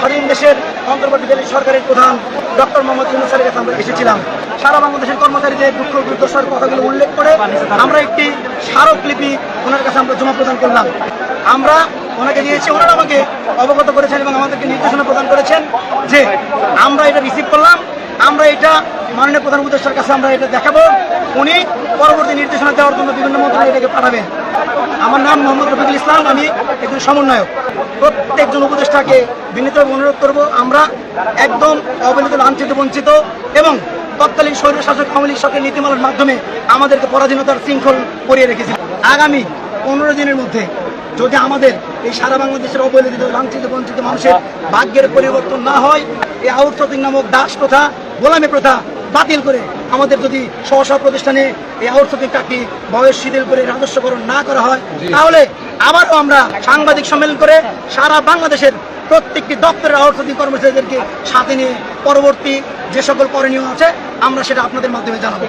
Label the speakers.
Speaker 1: স্বাধীন দেশের অন্তর্বর্তীকালীন সরকারের প্রধান ডক্টর মোহাম্মদ ইউনুসারের কাছে আমরা এসেছিলাম। সারা বাংলাদেশের কর্মচারীদের দুঃখ, দুর্দশার কথাগুলো উল্লেখ করে আমরা একটি স্মারকলিপি ওনার কাছে আমরা জমা প্রদান করলাম। আমরা ওনাকে দিয়েছি, ওনারা আমাকে অবগত করেছেন এবং আমাদেরকে নির্দেশনা প্রদান করেছেন যে আমরা এটা রিসিভ আমরা এটা মাননীয় প্রধান উপদেষ্টার কাছে আমরা এটা দেখাবো। উনি পরবর্তী নির্দেশনা দেওয়ার জন্য বিভিন্ন মন্ত্রণালয় এটাকে পাঠাবেন। আমার নাম মোহাম্মদ রফিকুল ইসলাম, আমি একজন সমন্বয়ক। প্রত্যেকজন উপদেষ্টাকে বিনীতভাবে অনুরোধ করব, আমরা একদম অবহেলিত, লাঞ্ছিত, বঞ্চিত এবং তৎকালীন স্বৈর শাসক আওয়ামী লীগ সরকারের নীতিমালার মাধ্যমে আমাদেরকে পরাধীনতার শৃঙ্খল করিয়ে রেখেছে আগামী পনেরো দিনের মধ্যে যদি আমাদের এই সারা বাংলাদেশের অবহেলিত, লাঞ্ছিত, বঞ্চিত মানুষের ভাগ্যের পরিবর্তন না হয়, এই আউটসোর্সিং নামক দাস প্রথা গোলামী প্রথা বাতিল করে আমাদের যদি সহসা প্রতিষ্ঠানে এই আউটসোর্সিং চাকরি বয়স শিথিল করে রাজস্বকরণ না করা হয় তাহলে আবারও আমরা সাংবাদিক সম্মেলন করে সারা বাংলাদেশের প্রত্যেকটি দপ্তরের আউটসোর্সিং কর্মচারীদেরকে সাথে নিয়ে পরবর্তী যে সকল করণীয় আছে আমরা সেটা আপনাদের মাধ্যমে জানাব।